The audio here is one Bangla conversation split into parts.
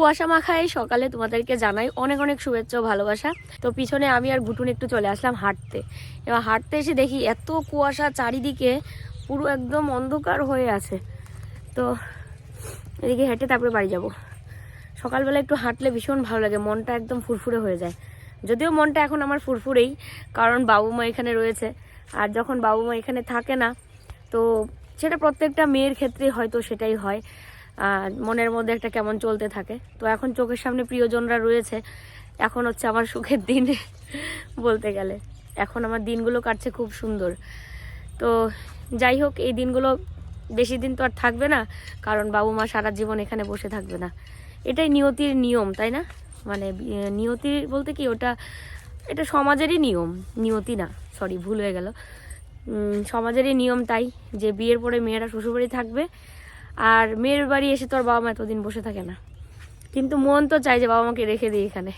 কুয়াশা মাখায় সকালে তোমাদেরকে জানাই অনেক অনেক শুভেচ্ছা ভালোবাসা। তো পিছনে আমি আর গুটুন একটু চলে আসলাম হাঁটতে। এবার হাঁটতে এসে দেখি এত কুয়াশা চারিদিকে পুরো একদম অন্ধকার হয়ে আছে। তো এদিকে হেঁটে তারপরে বাড়ি যাব। সকালবেলা একটু হাঁটলে ভীষণ ভালো লাগে, মনটা একদম ফুরফুরে হয়ে যায়। যদিও মনটা এখন আমার ফুরফুরেই, কারণ বাবু মা এখানে রয়েছে। আর যখন বাবু মা এখানে থাকে না, তো সেটা প্রত্যেকটা মেয়ের ক্ষেত্রেই হয়তো সেটাই হয়। মনের মধ্যে একটা কেমন চলতে থাকে। তো এখন চোখের সামনে প্রিয়জনরা রয়েছে। এখন হচ্ছে আমার সুখের দিন বলতে গেলে। এখন আমার দিনগুলো কাটছে খুব সুন্দর। তো যাই হোক, এই দিনগুলো বেশি দিন তো আর থাকবে না, কারণ বাবু মা সারা জীবন এখানে বসে থাকবে না। এটাই নিয়তির নিয়ম, তাই না? মানে নিয়তি বলতে কি, ওটা, এটা সমাজেরই নিয়ম। নিয়তি না সরি ভুল হয়ে গেল। সমাজেরই নিয়ম তাই, যে বিয়ের পরে মেয়েরা শ্বশুরবাড়ি থাকবে আর মেয়ের বাড়ি এসে তোর বাবা মা এতদিন বসে থাকে না। কিন্তু মন তো চাই যে বাবা মাকে রেখে দিই এখানে।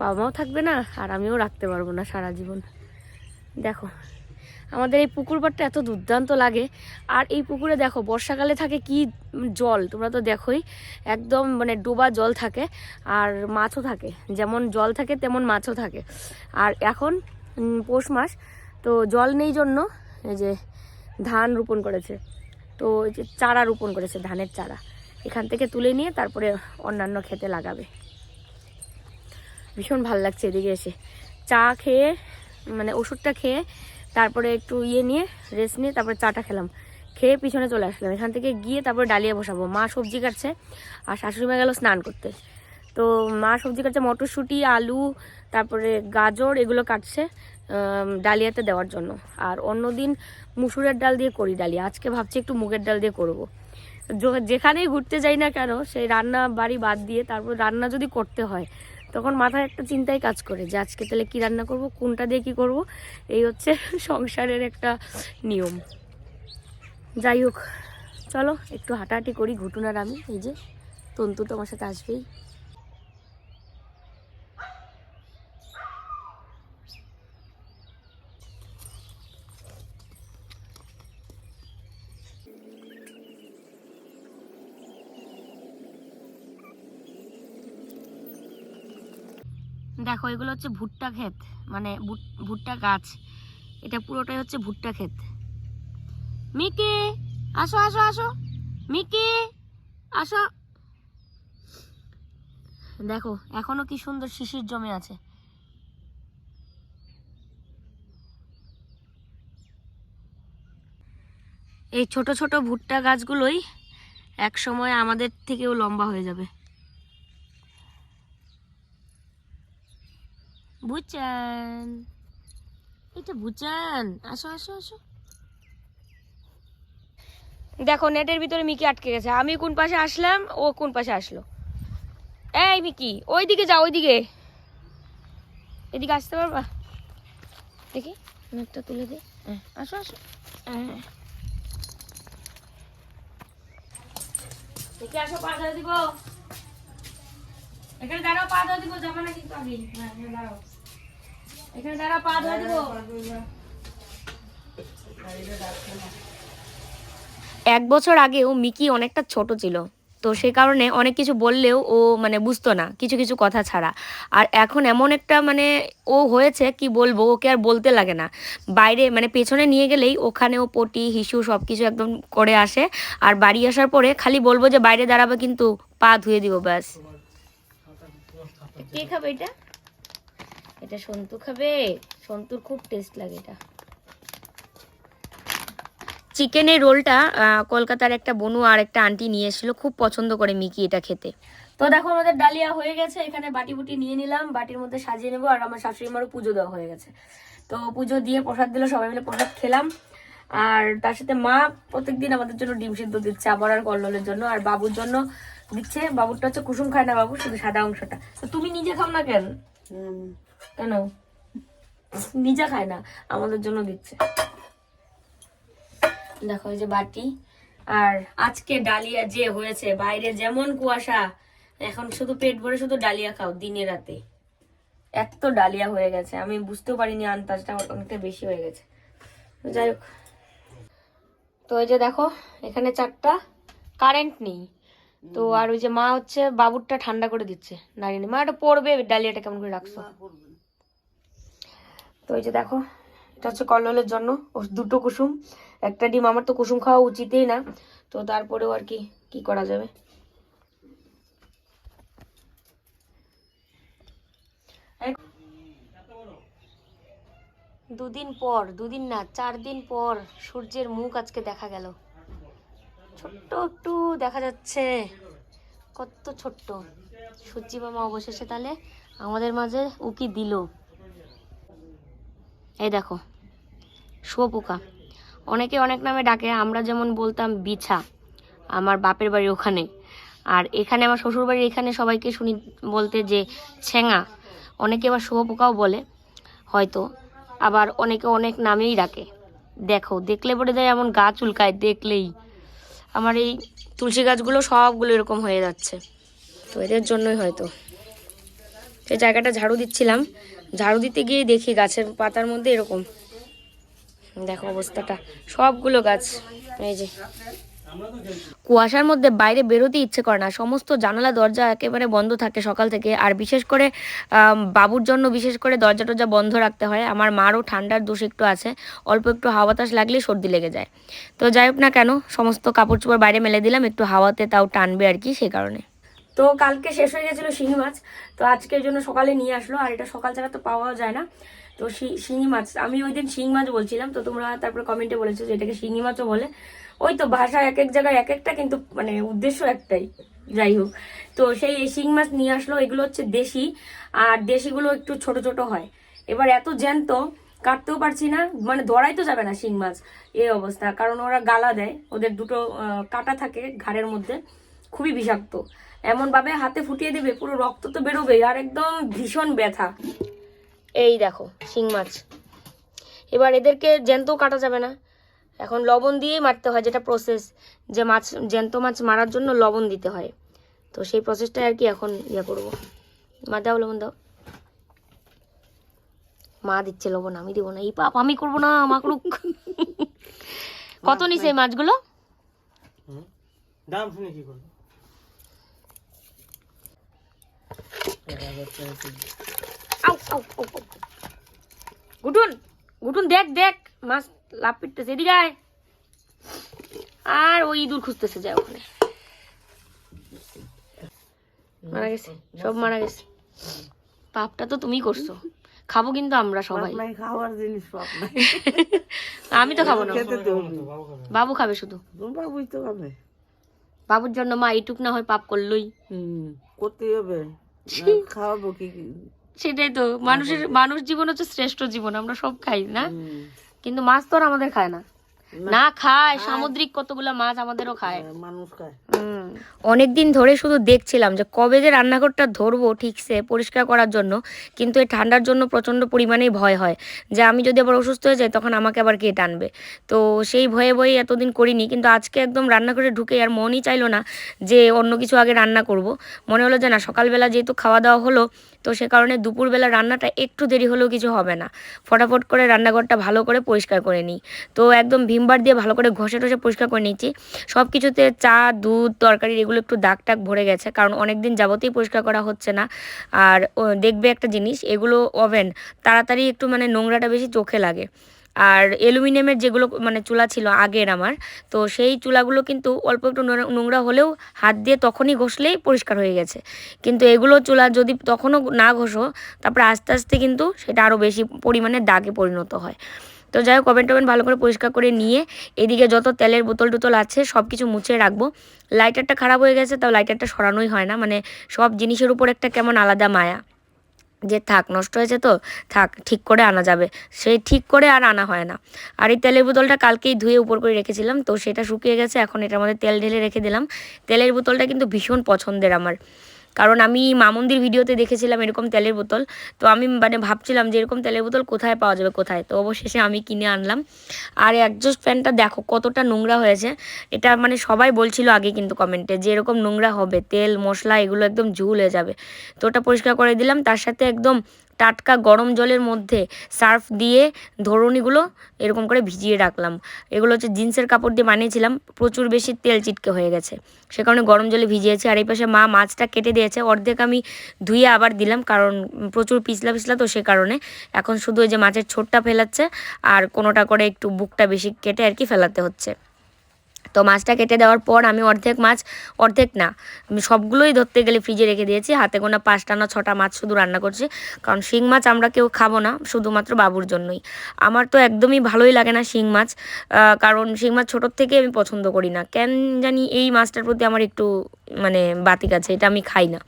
বাবা মাও থাকবে না, আর আমিও রাখতে পারব না সারা জীবন। দেখো, আমাদের এই পুকুর পাড়টা এত দুর্দান্ত লাগে। আর এই পুকুরে দেখো, বর্ষাকালে থাকে কি জল, তোমরা তো দেখোই। একদম মানে ডোবা জল থাকে, আর মাছও থাকে। যেমন জল থাকে, তেমন মাছও থাকে। আর এখন পৌষ মাস, তো জল নেই জন্য এই যে ধান রোপণ করেছে। তো যে চারা রোপণ করেছে, ধানের চারা। এখান থেকে তুলে নিয়ে তারপরে অন্যান্য খেতে লাগাবে। ভীষণ ভালো লাগছে এদিকে এসে। চা খেয়ে মানে ওষুধটা খেয়ে তারপরে একটু ইয়ে নিয়ে রেস্ট নিয়ে তারপরে চাটা খেলাম। খেয়ে পিছনে চলে আসলাম। এখান থেকে গিয়ে তারপরে ডালিয়া বসাবো। মা সবজি কাটছে আর শাশুড়ি মা গেল স্নান করতে। তো মা সবজি কাটছে মটরশুঁটি, আলু, তারপরে গাজর, এগুলো কাটছে ডালিয়াতে দেওয়ার জন্য। আর অন্যদিন মুসুরের ডাল দিয়ে করি ডালিয়া। আজকে ভাবছি একটু মুগের ডাল দিয়ে করব। যেখানেই ঘুরতে যাই না কেন, সেই রান্না বাড়ি বাদ দিয়ে তারপর রান্না যদি করতে হয়, তখন মাথায় একটা চিন্তাই কাজ করে যে আজকে তাহলে কি রান্না করব, কোনটা দিয়ে কী করব? এই হচ্ছে সংসারের একটা নিয়ম। যাই হোক, চলো একটু হাঁটাহাঁটি করি ঘুটুনার আমি এই যে, তন্তু তো আমার সাথে আসবেই। দেখো, এগুলো হচ্ছে ভুট্টা ক্ষেত মানে ভুট- ভুট্টা গাছ। এটা পুরোটাই হচ্ছে ভুট্টা ক্ষেত। মিকি, আসো আসো আসো। মিকি, আসো। দেখো, এখনও কি সুন্দর শিশির জমে আছে। এই ছোট ছোট ভুট্টা গাছগুলোই এক সময় আমাদের থেকেও লম্বা হয়ে যাবে। বুচান এটা বুচান আসো আসো আসো। দেখো নেটের ভিতরে মিকি আটকে গেছে। আমি কোন পাশে আসলাম ও কোন পাশে আসলো? এই মিকি ওইদিকে যাও ওইদিকে। এদিকে আসতে পারবা? দেখি নেটটা তুলে দে। হ্যাঁ, আসো আসো। হ্যাঁ। দেখি আসো পা দিব। এখানে দাঁড়াও পা দিব। যাব না কিন্তু হ্যাঁ দাঁড়াও। এখানে দাঁড়াও পা ধরে দিব। এক বছর আগেও মিকি অনেকটা ছোট ছিল তো সে কারণে অনেক কিছু বললেও ও মানে বুঝতো না কিছু কিছু কথা ছাড়া। আর এখন এমন একটা মানে ও হয়েছে কি বলব ওকে আর বলতে লাগে না। বাইরে মানে পেছনে নিয়ে গেলেই ওখানে ও পটি হিসু সব কিছু একদম করে আসে। আর বাড়ি আসার পরে খালি বলব যে বাইরে দাঁড়াবে কিন্তু পা ধুয়ে দিব ব্যাস। কে খাবে এটা? এটা সন্তু খাবে? সন্তুর খুব টেস্ট লাগে এটা। চিকেনের রোলটা আহ, কলকাতার একটা বনু আর একটা আন্টি নিয়ে এসেছিল খুব পছন্দ করে মিকি এটা খেতে। তো দেখো আমাদের ডালিয়া হয়ে গেছে এখানে বাটি বুটি নিয়ে নিলাম বাটির মধ্যে সাজিয়ে নেব আর আমার শাশুড়ি মারও পুজো দেওয়া হয়ে গেছে। তো পুজো দিয়ে প্রসাদ দিল সবাই মিলে প্রসাদ খেলাম। আর তার সাথে মা প্রত্যেকদিন আমাদের জন্য ডিম সিদ্ধ দিচ্ছে আবার আর কল্লোলের জন্য আর বাবুর জন্য দিচ্ছে। বাবুরটা হচ্ছে কুসুম খায় না বাবু শুধু সাদা অংশটা। তো তুমি নিজে খাও না কেন? কেন? নিজে খায় না আমাদের জন্য দিচ্ছে। দেখো এই যে বাটি আর আজকে ডালিয়া যে হয়েছে বাইরে যেমন কুয়াশা এখন শুধু পেট ভরে শুধু ডালিয়া খাও দিনে রাতে। এত ডালিয়া হয়ে গেছে আমি বুঝতেও পারিনি আন্দাজটা অনেকটা বেশি হয়ে গেছে। যাই হোক। তো ওই যে দেখো এখানে চারটা কারেন্ট নেই। তো আর ওই যে মা হচ্ছে বাবুরটা ঠান্ডা করে দিচ্ছে। নিয়ে। মা এটা পড়বে ডালিয়াটা কেমন করে রাখছো? তো এই যে দেখো, এটা হচ্ছে কল্লোলের জন্য। ও দুটো কুসুম, একটা ডিম। আমার তো কুসুম খাওয়া উচিতই না। তো তারপরেও আর কি কি করা যাবে? দুদিন পর, দুদিন না, চার দিন পর সূর্যের মুখ আজকে দেখা গেল। ছোট্ট একটু দেখা যাচ্ছে। কত ছোট্ট। সূর্যি মামা অবশেষে তাহলে আমাদের মাঝে উকি দিল। এই দেখো শুয়োপোকা অনেকে অনেক নামে ডাকে, আমরা যেমন বলতাম বিছা, আমার বাপের বাড়ি ওখানে। আর এখানে আমার শ্বশুর বাড়ির এখানে সবাইকে শুনি, বলতে যে ছেঙা অনেকে আবার শুয়োপোকাও বলে, হয়তো। আবার অনেকে অনেক নামেই ডাকে। দেখো, দেখলে পরে দেয় এমন গা চুলকায়, দেখলেই। আমার এই তুলসী গাছগুলো সবগুলো এরকম হয়ে যাচ্ছে। তো এদের জন্যই হয়তো। সেই জায়গাটা ঝাড়ু দিচ্ছিলাম। ঝাড়ু দিতে গিয়ে দেখি গাছের পাতার মধ্যে এরকম। দেখো অবস্থাটা। সবগুলো গাছ, এই যে। কুয়াশার মধ্যে বাইরে বেরোতে ইচ্ছে করে না। সমস্ত জানালা, দরজা একেবারে বন্ধ থাকে সকাল থেকে। আর বিশেষ করে বাবুর জন্য বিশেষ করে দরজা টরজা বন্ধ রাখতে হয়। আমার মারও ঠান্ডার দোষ একটু আছে। অল্প একটু হাওয়া বাতাস লাগলে সর্দি লেগে যায়। তো যাই হোক না কেন, সমস্ত কাপড় চোপড় বাইরে মেলে দিলাম। একটু হাওয়াতে তাও টানবে আর কি সেই কারণে। তো কালকে শেষ হয়ে গেছিল শিঙি মাছ, তো আজকের জন্য সকালে নিয়ে আসলো, আর এটা সকাল ছাড়া তো পাওয়াও যায় না। তো শিঙি মাছ, আমি ওই দিন শিঙি মাছ বলছিলাম, তো তোমরা তারপরে কমেন্টে বলেছ যে এটাকে শিঙি মাছও বলে। ওই তো ভাষা এক এক জায়গায় এক একটা, কিন্তু মানে উদ্দেশ্য একটাই, যাই হোক। তো সেই শিং মাছ নিয়ে আসলো, এগুলো হচ্ছে দেশি, আর দেশিগুলো একটু ছোট ছোট হয়। এবার এত জ্যান্ত, কাটতেও পারছি না মানে ধরাই তো যাবে না শিং মাছ, এই অবস্থা। কারণ ওরা গালা দেয়, ওদের দুটো কাটা থাকে ঘাড়ের মধ্যে, খুবই বিষাক্ত। এমন ভাবে হাতে ফুটিয়ে দেবে পুরো রক্ত তো বেরোবে আর একদম ভীষণ ব্যথা। এই দেখো শিং মাছ। এবার এদেরকে জ্যান্তও কাটা যাবে না। এখন লবণ দিয়েই মারতে হয় যেটা প্রসেস যে মাছ জ্যান্ত মাছ মারার জন্য লবণ দিতে হয়। তো সেই প্রসেসটাই আর কি এখন ইয়ে করব। মা দাও লবণ দাও। মা দিচ্ছে লবণ আমি দিব না। এই পাপ আমি করব না মা করুক। কত নিছে এই মাছগুলো? দাম শুনে কি করব? গুটুন গুটুন দেখ দেখ মাছ লাভ পিটতেছে এদিকে আয়। আর ওই ইঁদুর খুঁজতেছে যায় ওখানে। মারা গেছে সব মারা গেছে। পাপটা তো তুমি করছ। খাব কিন্তু আমরা সবাই। খাওয়ার জিনিস আমি তো খাব না। বাবু খাবে বাবু খাবে শুধু। বাবুই তো খাবে। বাবুর জন্য মা এইটুক না হয় পাপ করলোই। করতে হবে। খাওয়াবো কি? সেটাই তো মানুষের মানুষ জীবন হচ্ছে শ্রেষ্ঠ জীবন আমরা সব খাই না? কিন্তু মাছ তো আর আমাদের খায় না। না খায় সামুদ্রিক কতগুলা মাছ আমাদেরও খায়। মানুষ খায়। অনেক দিন ধরে শুধু দেখছিলাম যে কবে যে রান্নাঘরটা ধরবো ঠিকসে পরিষ্কার করার জন্য কিন্তু এই ঠান্ডার জন্য প্রচণ্ড পরিমাণেই ভয় হয়। যে আমি যদি আবার অসুস্থ হয়ে যাই তখন আমাকে আবার কে টানবে? তো সেই ভয়ে ভয়ে এতদিন করিনি কিন্তু আজকে একদম রান্নাঘরে ঢুকে আর মনই চাইলো না যে অন্য কিছু আগে রান্না করব। মনে হলো যে না সকালবেলা যেহেতু খাওয়া দাওয়া হলো তো সে কারণে দুপুরবেলা রান্নাটা একটু দেরি হলেও কিছু হবে না। ফটাফট করে রান্নাঘরটা ভালো করে পরিষ্কার করে নিই। তো একদম ভিমবার দিয়ে ভালো করে ঘষে টষে পরিষ্কার করে নিচ্ছি সব কিছুতে চা, দুধ, তরকারি, এগুলো একটু দাগ টাগ ভরে গেছে, কারণ অনেক দিন যাবতেই পরিষ্কার করা হচ্ছে না। আর দেখবে একটা জিনিস, এগুলো ওভেন তাড়াতাড়ি একটু মানে নোংরাটা বেশি চোখে লাগে। আর অ্যালুমিনিয়ামের যেগুলো মানে চুলা ছিল আগের আমার, তো সেই চুলাগুলো কিন্তু অল্প একটু নোংরা হলেও হাত দিয়ে তখনই ঘষলেই পরিষ্কার হয়ে গেছে। কিন্তু এগুলো চুলা যদি তখনও না ঘষো, তারপরে আস্তে আস্তে কিন্তু সেটা আরও বেশি পরিমাণে দাগে পরিণত হয়। তো যাই হোক ওভেন টোভেন ভালো করে পরিষ্কার করে নিয়ে এদিকে যত তেলের বোতল টোতল আছে সব কিছু মুছে রাখব। লাইটারটা খারাপ হয়ে গেছে, তাও লাইটারটা সরানোই হয় না। মানে সব জিনিসের উপর একটা কেমন আলাদা মায়া। যে থাক, নষ্ট হয়েছে তো, থাক, ঠিক করে আনা যাবে। সেই ঠিক করে আর আনা হয় না। আর এই তেলের বোতলটা কালকেই ধুয়ে উপর করে রেখেছিলাম, তো সেটা শুকিয়ে গেছে, এখন এটার মধ্যে তেল ঢেলে রেখে দিলাম। তেলের বোতলটা কিন্তু ভীষণ পছন্দের আমার। কারণ আমি মামন্দির ভিডিওতে দেখেছিলাম এরকম তেলের বোতল। তো আমি মানে ভাবছিলাম যে এরকম তেলের বোতল কোথায় পাওয়া যাবে, কোথায়? তো অবশেষে আমি কিনে আনলাম। আর অ্যাডজাস্ট ফ্যানটা দেখো, কতটা নোংরা হয়েছে। এটা মানে সবাই বলছিল আগে কিন্তু কমেন্টে যে এরকম নোংরা হবে, তেল, মশলা এগুলো একদম ঝুল হয়ে যাবে। তো ওটা পরিষ্কার করে দিলাম। তার সাথে একদম টাটকা গরম জলের মধ্যে সার্ফ দিয়ে ধরুনিগুলো এরকম করে ভিজিয়ে রাখলাম। এগুলো হচ্ছে জিন্সের কাপড় দিয়ে বানিয়েছিলাম, প্রচুর বেশি তেল চিটকে হয়ে গেছে। সে কারণে গরম জলে ভিজিয়েছি আর এই পাশে মা মাছটা কেটে দিয়েছে, অর্ধেক আমি ধুয়ে আবার দিলাম কারণ প্রচুর পিছলা পিছলা তো সে কারণে। এখন শুধু ওই যে মাছের ছোটটা ফেলাচ্ছে আর কোনোটা করে একটু বুকটা বেশি কেটে আর কি ফেলাতে হচ্ছে। তো মাছটা কেটে দেওয়ার পর আমি অর্ধেক মাছ, অর্ধেক না, আমি সবগুলোই ধরতে গেলে ফ্রিজে রেখে দিয়েছি। হাতে গোনা পাঁচটা না ছটা মাছ শুধু রান্না করছি। কারণ শিং মাছ আমরা কেউ খাব না, শুধুমাত্র বাবুর জন্যই। আমার তো একদমই ভালোই লাগে না শিং মাছ কারণ শিং মাছ ছোটোর থেকে আমি পছন্দ করি না। কেন জানি এই মাছটার প্রতি আমার একটু মানে বাতিক আছে, এটা আমি খাই না।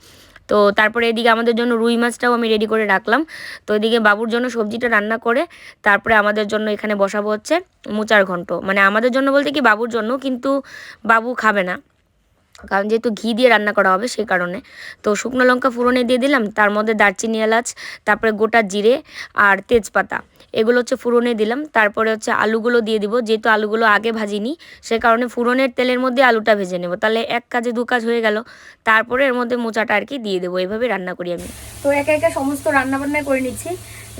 তো তারপরে এদিকে আমাদের জন্য রুই মাছটাও আমি রেডি করে রাখলাম। তো এদিকে বাবুর জন্য সবজিটা রান্না করে, তারপরে আমাদের জন্য এখানে বসাবো হচ্ছে মোচার ঘন্ট। মানে আমাদের জন্য বলতে কি বাবুর জন্য, কিন্তু বাবু খাবে না। কারণ যেহেতু ঘি দিয়ে রান্না করা হবে সেই কারণে। তো শুকনো লঙ্কা ফোড়নে দিয়ে দিলাম, তার মধ্যে দারচিনি এলাচ, তারপরে গোটা জিরে আর তেজপাতা। এগুলো হচ্ছে ফুরনে দিলাম। তারপরে হচ্ছে আলুগুলো দিয়ে দিব। যেহেতু আলুগুলো আগে ভাজিনি, সে কারণে ফুরনের তেলের মধ্যে আলুটা ভেজে নেব। তাহলে এক কাজে দু কাজ হয়ে গেল। তারপরে এর মধ্যে মোচাটা আর কি দিয়ে দেবো। এইভাবে রান্না করি আমি। তো একা একা সমস্ত রান্না বান্না করে নিচ্ছি।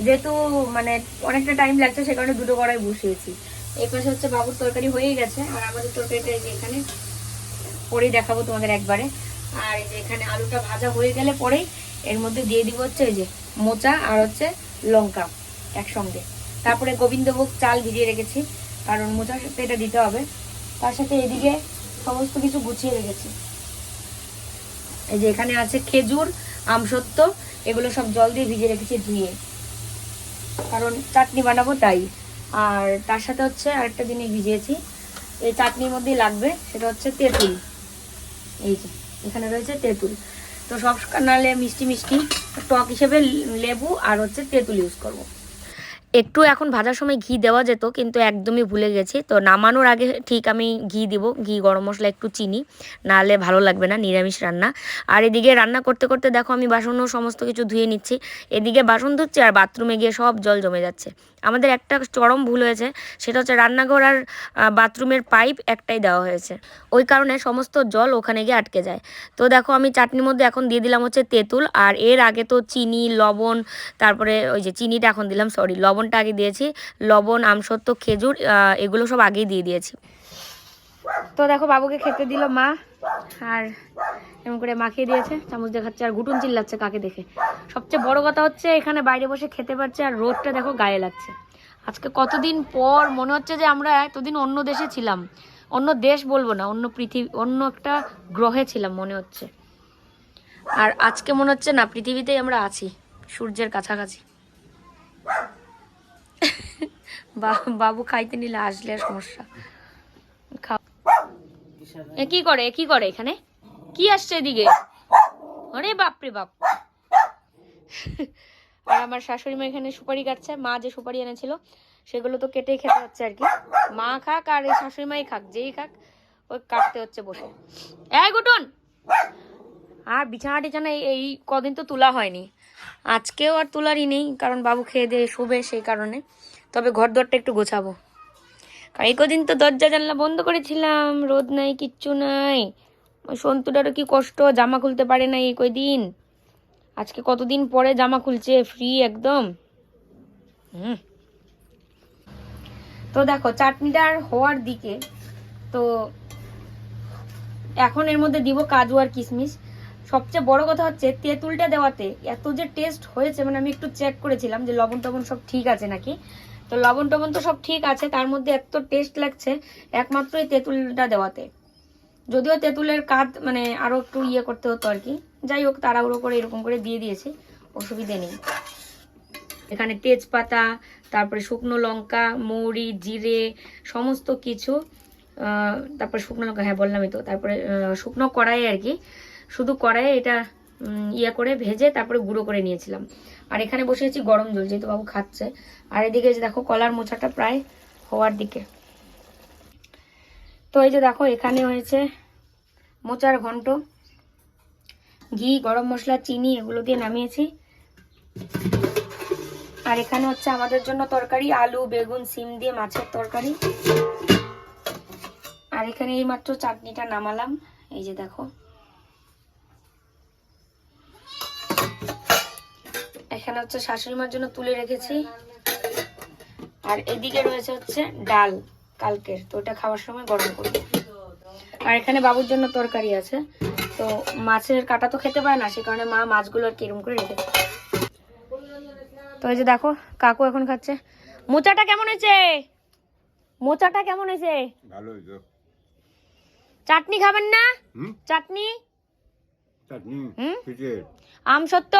যেহেতু মানে অনেকটা টাইম লাগছে, সে কারণে দুটো কড়াই বসিয়েছি। এই পাশে হচ্ছে বাবুর তরকারি হয়েই গেছে। আর আমাদের তরকারিটা এই যে এখানে পরেই দেখাবো তোমাদের একবারে। আর এই যে এখানে আলুটা ভাজা হয়ে গেলে পরেই এর মধ্যে দিয়ে দিব হচ্ছে এই যে মোচা আর হচ্ছে লঙ্কা। একসঙ্গে। তারপরে গোবিন্দভোগ চাল ভিজিয়ে রেখেছি, কারণ মোচার সাথে এটা দিতে হবে। তার সাথে এদিকে সমস্ত কিছু গুছিয়ে রেখেছি। এই যে এখানে আছে খেজুর, আমসত্ব, এগুলো সব জল দিয়ে ভিজিয়ে রেখেছি ধুয়ে। কারণ চাটনি বানাবো তাই। আর তার সাথে হচ্ছে আরেকটা জিনিস ভিজিয়েছি। এই চাটনির মধ্যেই লাগবে, সেটা হচ্ছে তেঁতুল। এই যে, এখানে রয়েছে তেঁতুল। তো সব, নাহলে মিষ্টি মিষ্টি, টক হিসেবে লেবু আর হচ্ছে তেঁতুল ইউজ করব। একটু এখন ভাজার সময় ঘি দেওয়া যেত, কিন্তু একদমই ভুলে গেছি। তো নামানোর আগে ঠিক আমি ঘি দিব, ঘি গরম মশলা একটু চিনি, নাহলে ভালো লাগবে না, নিরামিষ রান্না। আর এদিকে রান্না করতে করতে দেখো আমি বাসনও সমস্ত কিছু ধুয়ে নিচ্ছি। এদিকে বাসন ধুচ্ছি আর বাথরুমে গিয়ে সব জল জমে যাচ্ছে। আমাদের একটা চরম ভুল হয়েছে, সেটা হচ্ছে রান্নাঘর আর বাথরুমের পাইপ একটাই দেওয়া হয়েছে। ওই কারণে সমস্ত জল ওখানে গিয়ে আটকে যায়। তো দেখো আমি চাটনির মধ্যে এখন দিয়ে দিলাম হচ্ছে তেঁতুল, আর এর আগে তো চিনি, লবণ, তারপরে ওই যে চিনিটা এখন দিলাম সরি লবণটা আগে দিয়েছি। লবণ আমসত্ব খেজুর এগুলো সব আগেই দিয়ে দিয়েছি। তো দেখো বাবুকে খেতে দিল মা। আর এমন করে মাখিয়ে দিয়েছে, চামচ দিয়ে খাচ্ছে, আর ঘুটুন চিল্লাচ্ছে কাকে দেখে। সবচেয়ে বড় কথা হচ্ছে, এখানে বাইরে বসে খেতে পারছে, আর রোদটা দেখো গায়ে লাগছে। আজকে কতদিন পর মনে হচ্ছে যে আমরা এতদিন অন্য দেশে ছিলাম। অন্য দেশ বলব না, অন্য পৃথিবী, অন্য একটা গ্রহে ছিলাম মনে হচ্ছে। আর আজকে মনে হচ্ছে না, পৃথিবীতেই আমরা আছি, সূর্যের কাছাকাছি। বাবু খাইতে নিলে আসলে সমস্যা। খাও। এ কি করে? কি করে এখানে? কি আসছে এদিকে? আরে বাপ রে বাপ। আর আমার শাশুড়ি মা এখানে সুপারি কাটছে। মা যে সুপারি এনেছিল, সেগুলো তো কেটেই খেতে হচ্ছে আর কি। মা খাক আর এই শাশুড়ি মাই খাক, যেই খাক, ওই কাটতে হচ্ছে বসে। এই গুটুন! আর বিছানা টিছানা এই কদিন তো তোলা হয়নি। আজকেও আর তোলারই নেই, কারণ বাবু খেয়ে দিয়ে শোবে সেই কারণে। তবে ঘর দরটা একটু গোছাবো। কারণ এই কদিন তো দরজা জানলা বন্ধ করেছিলাম, রোদ নাই, কিচ্ছু নাই। সন্তুটারও কি কষ্ট, জামা খুলতে পারে না এই কয়দিন। আজকে কতদিন পরে জামা খুলছে ফ্রি একদম। হুম। তো দেখো চাটনিটার হওয়ার দিকে, তো এখন এর মধ্যে দিব কাজু আর কিশমিশ। সবচেয়ে বড় কথা হচ্ছে, তেঁতুলটা দেওয়াতে এত যে টেস্ট হয়েছে মানে আমি একটু চেক করেছিলাম যে লবণ টবণ সব ঠিক আছে নাকি। তো লবণ টবণ তো সব ঠিক আছে, তার মধ্যে এত টেস্ট লাগছে, একমাত্র এই তেঁতুলটা দেওয়াতে। যদিও তেঁতুলের কাজ মানে আরও একটু ইয়ে করতে হতো আর কি। যাই হোক, তাড়াহুড়ো করে এরকম করে দিয়ে দিয়েছি, অসুবিধে নেই। এখানে তেজপাতা, তারপরে শুকনো লঙ্কা, মৌরি, জিরে, সমস্ত কিছু তারপরে শুকনো লঙ্কা হ্যাঁ বললামই তো, তারপরে শুকনো কড়াইয়ে আর কি। শুধু কড়াইয়ে এটা ইয়ে করে ভেজে তারপরে গুঁড়ো করে নিয়েছিলাম। আর এখানে বসিয়েছি গরম জল, যেহেতু বাবু খাচ্ছে। আর এদিকে যে দেখো, কলার মোচাটা প্রায় হওয়ার দিকে। তো এই যে দেখো, এখানে হয়েছে মোচার ঘন্ট। ঘি, গরম মশলা, চিনি, এগুলো দিয়ে নামিয়েছি। আর এখানে হচ্ছে আমাদের জন্য তরকারি, আলু, বেগুন, সিম দিয়ে মাছের তরকারি। আর এখানে এই মাত্র চাটনিটা নামালাম। এই যে দেখো এখানে হচ্ছে শাশুড়ি মার জন্য তুলে রেখেছি। আর এদিকে রয়েছে হচ্ছে ডাল কালকের তো ওটা খাওয়ার সময় গরম করব আর এখানে বাবুর জন্য তরকারি আছে। তো মাছের কাটা তো খেতে পারে না সে কারণে মা মাছগুলো আর কিরম করে রেখেছে। তো এই যে দেখো কাকু এখন খাচ্ছে। মোচাটা কেমন হয়েছে? মোচাটা কেমন হয়েছে? ভালো হইতো চাটনি খাবেন না? চাটনি? চাটনি হুম? আম সত্য?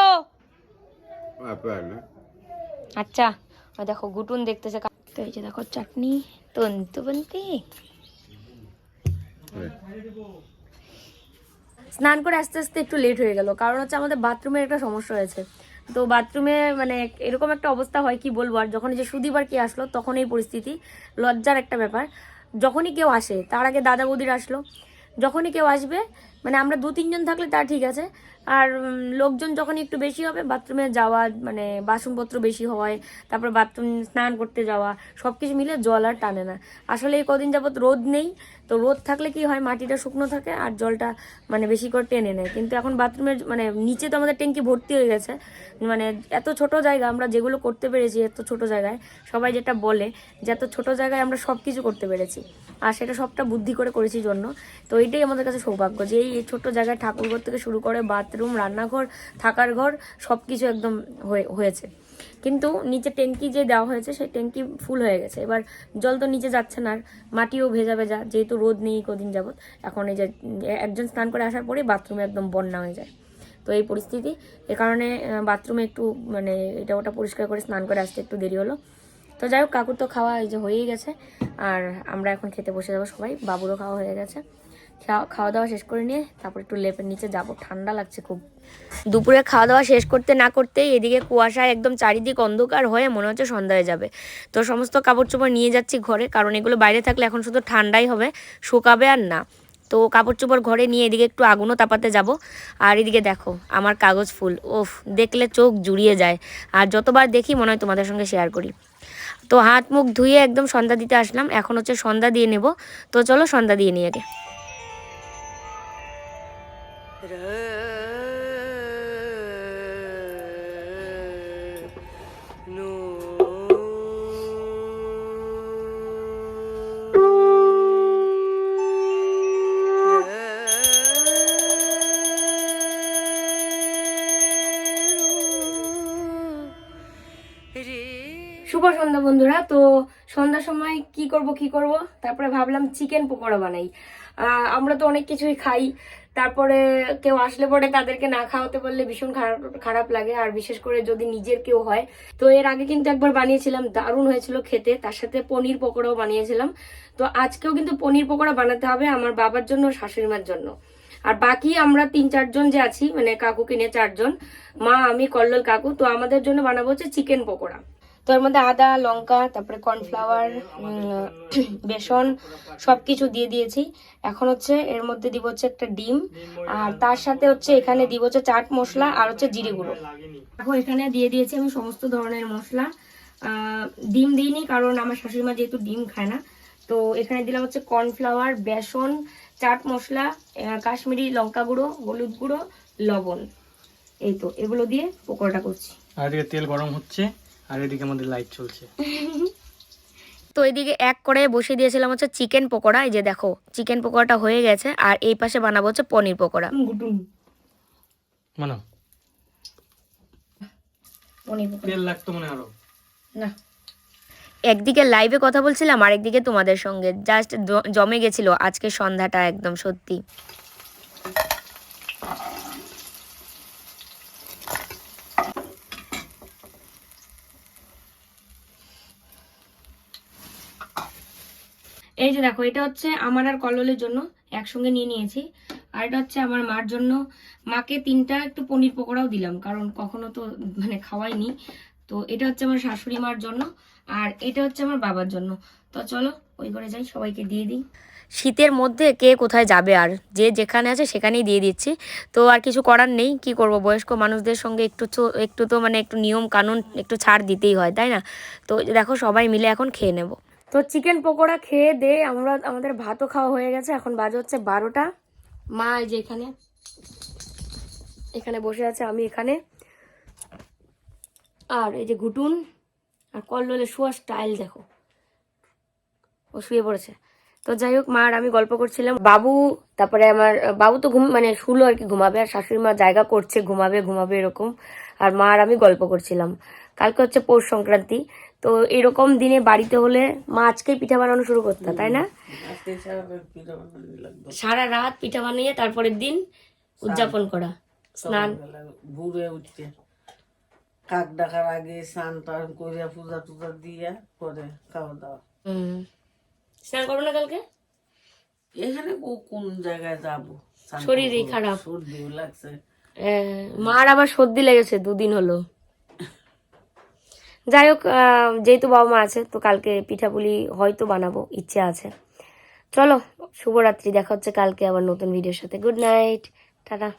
আচ্ছা দেখো গুটুন দেখতেছে কা- তো এই যে দেখো চাটনি তন্তু বন্তি। স্নান করে আস্তে আস্তে একটু লেট হয়ে গেল কারণ হচ্ছে আমাদের বাথরুমের একটা সমস্যা হয়েছে। তো বাথরুমে মানে এরকম একটা অবস্থা হয় কি বলব? আর যখন যে সুদিবার কে আসলো তখন এই পরিস্থিতি লজ্জার একটা ব্যাপার। যখনই কেউ আসে তার আগে দাদা বৌদির আসলো। যখনই কেউ আসবে মানে আমরা দু তিনজন থাকলে তা ঠিক আছে আর লোকজন যখন একটু বেশি হবে, বাথরুমে যাওয়া মানে বাসনপত্র বেশি হয় তারপর বাথরুম স্নান করতে যাওয়া সব কিছু মিলে জল আর টানে না। আসলে এই কদিন যাবত রোদ নেই, তো রোদ থাকলে কি হয়, মাটিটা শুকনো থাকে আর জলটা মানে বেশি করে টেনে নেয়। কিন্তু এখন বাথরুমের মানে নিচে তো আমাদের ট্যাঙ্কি ভর্তি হয়ে গেছে মানে এত ছোট জায়গা আমরা যেগুলো করতে পেরেছি, এত ছোট জায়গায়, সবাই যেটা বলে যে এত ছোট জায়গায় আমরা সব কিছু করতে পেরেছি। আর সেটা সবটা বুদ্ধি করে করেছি জন্য। তো এইটাই আমাদের কাছে সৌভাগ্য যে এই ছোট্ট জায়গায় ঠাকুরঘর থেকে শুরু করে বাথরুম রান্নাঘর, থাকার ঘর সব কিছু একদম হয়ে- হয়েছে। কিন্তু নিচে ট্যাঙ্কি যে দেওয়া হয়েছে, সেই ট্যাঙ্কি ফুল হয়ে গেছে। এবার জল তো নিচে যাচ্ছে না, আর মাটিও ভেজা ভেজা, যেহেতু রোদ নেই কদিন যাবত এখন এই যে একজন স্নান করে আসার পরে বাথরুমে একদম বন্যা হয়ে যায়। তো এই পরিস্থিতি, এ কারণে বাথরুমে একটু মানে এটা ওটা পরিষ্কার করে স্নান করে আসতে একটু দেরি হলো। তো যাই হোক, কাকুর তো খাওয়া এই যে হয়েই গেছে, আর আমরা এখন খেতে বসে যাব সবাই, বাবুরও খাওয়া হয়ে গেছে। খাওয়া দাওয়া শেষ করে নিয়ে তারপর একটু লেপের নিচে যাব। ঠান্ডা লাগছে খুব। দুপুরে খাওয়া দাওয়া শেষ করতে না করতেই এদিকে কুয়াশায় একদম চারিদিক অন্ধকার হয়ে মনে হচ্ছে সন্ধ্যা হয়ে যাবে। তো সমস্ত কাপড় চোপড় নিয়ে যাচ্ছি ঘরে, কারণ এগুলো বাইরে থাকলে এখন শুধু ঠান্ডাই হবে, শুকাবে আর না। তো কাপড় চোপড় ঘরে নিয়ে এদিকে একটু আগুনও তাপাতে যাব। আর এদিকে দেখো, আমার কাগজ ফুল ওফ দেখলে চোখ জুড়িয়ে যায়। আর যতবার দেখি মনে হয় তোমাদের সঙ্গে শেয়ার করি। তো হাত মুখ ধুয়ে একদম সন্ধ্যা দিতে আসলাম, এখন হচ্ছে সন্ধ্যা দিয়ে নেব। তো চলো সন্ধ্যা দিয়ে নিয়ে আগে। শুভ সন্ধ্যা বন্ধুরা, তো সন্ধ্যার সময় কি করব কি করব? তারপরে ভাবলাম চিকেন পকোড়া বানাই। আমরা তো অনেক কিছুই খাই। তারপরে কেউ আসলে পরে তাদেরকে না খাওয়াতে পারলে ভীষণ খারাপ খারাপ লাগে। আর বিশেষ করে যদি নিজের কেউ হয়। তো এর আগে কিন্তু একবার বানিয়েছিলাম, দারুণ হয়েছিল খেতে। তার সাথে পনির পকোড়াও বানিয়েছিলাম। তো আজকেও কিন্তু পনির পকোড়া বানাতে হবে আমার বাবার জন্য শাশুড়ি মার জন্য। আর বাকি আমরা তিন চারজন যে আছি মানে কাকু কিনে চারজন, মা, আমি, কল্লোল কাকু, তো আমাদের জন্য বানাবো হচ্ছে চিকেন পকোড়া। তো এর মধ্যে আদা, লঙ্কা, তারপরে কর্নফ্লাওয়ার বেসন সব কিছু দিয়ে দিয়েছি। এখন হচ্ছে এর মধ্যে দিব হচ্ছে একটা ডিম, আর তার সাথে হচ্ছে এখানে দিব হচ্ছে চাট মশলা আর হচ্ছে জিরে গুঁড়ো। এখন এখানে দিয়ে দিয়েছি আমি সমস্ত ধরনের মশলা। ডিম দিইনি কারণ আমার শাশুড়ি মা যেহেতু ডিম খায় না, তো এখানে দিলাম হচ্ছে কর্নফ্লাওয়ার, বেসন, চাট মশলা কাশ্মীরি লঙ্কা গুঁড়ো, হলুদ গুঁড়ো, লবণ। এই তো, এগুলো দিয়ে পকোড়াটা করছি। আর তেল গরম হচ্ছে। আর এদিকে আমাদের লাইট চলছে। তো এদিকে এক করে বসিয়ে দিয়েছিলাম হচ্ছে চিকেন পকোড়া এই যে দেখো চিকেন পকোড়াটা হয়ে গেছে আর এই পাশে বানাবো হচ্ছে পনির পকোড়া। মানে তেল লাগতো মনে আরও। না। একদিকে লাইভে কথা বলছিলাম আর একদিকে তোমাদের সঙ্গে। জাস্ট জমে গেছিল আজকে সন্ধ্যাটা একদম সত্যি। যে দেখো, এটা হচ্ছে আমার আর কল্লোলের জন্য একসঙ্গে নিয়ে নিয়েছি। আর এটা হচ্ছে আমার মার জন্য। মাকে তিনটা একটু পনির পকোড়াও দিলাম, কারণ কখনো তো মানে খাওয়াইনি। তো এটা হচ্ছে আমার শাশুড়ি মার জন্য, আর এটা হচ্ছে আমার বাবার জন্য। তো চলো, ওই করে যাই, সবাইকে দিয়ে দিই। শীতের মধ্যে কে কোথায় যাবে আর? যে যেখানে আছে সেখানেই দিয়ে দিচ্ছি। তো আর কিছু করার নেই, কি করব? বয়স্ক মানুষদের সঙ্গে একটু একটু তো মানে একটু নিয়ম কানুন একটু ছাড় দিতেই হয়, তাই না? তো দেখো, সবাই মিলে এখন খেয়ে নেব। তো চিকেন পকোড়া খেয়ে দে, আমরা, আমাদের ভাতও খাওয়া হয়ে গেছে, এখন বাজে হচ্ছে বারোটা। মা এই যে এখানে এখানে বসে আছে, আমি এখানে। আর এই যে ঘুটুন আর কল্লোলে শোয়ার স্টাইল দেখো। ও শুয়ে পড়েছে। তো যাই হোক, মা আর আমি গল্প করছিলাম। বাবু, তারপরে আমার, বাবু তো ঘুম মানে শুলো আর কি, ঘুমাবে, আর শাশুড়ি মা জায়গা করছে, ঘুমাবে ঘুমাবে এরকম। আর মা আর আমি গল্প করছিলাম। কালকে হচ্ছে পৌষ সংক্রান্তি তো এরকম দিনে বাড়িতে হলে মা আজকেই পিঠা বানানো শুরু করতে তাই না? আজকে সারা রাত পিঠা বানিয়ে তারপরের দিন উদযাপন করা স্নান। ভোরে উঠতে কাক ডাকার আগে স্নান টান করে পূজা টুজা দিয়ে পরে খাওয়া দাওয়া। স্নান করব না কালকে? এখানে কোন জায়গায় যাব? শরীরই। খারাপ। সর্দিও লাগছে। আহ, মার আবার সর্দি লেগেছে দুদিন হলো। যাই হোক যেহেতু বাবা মা আছে, তো কালকে পিঠাপুলি হয়তো বানাবো, ইচ্ছে আছে। চলো, শুভরাত্রি, দেখা হচ্ছে কালকে আবার নতুন ভিডিওর সাথে। Good night tata.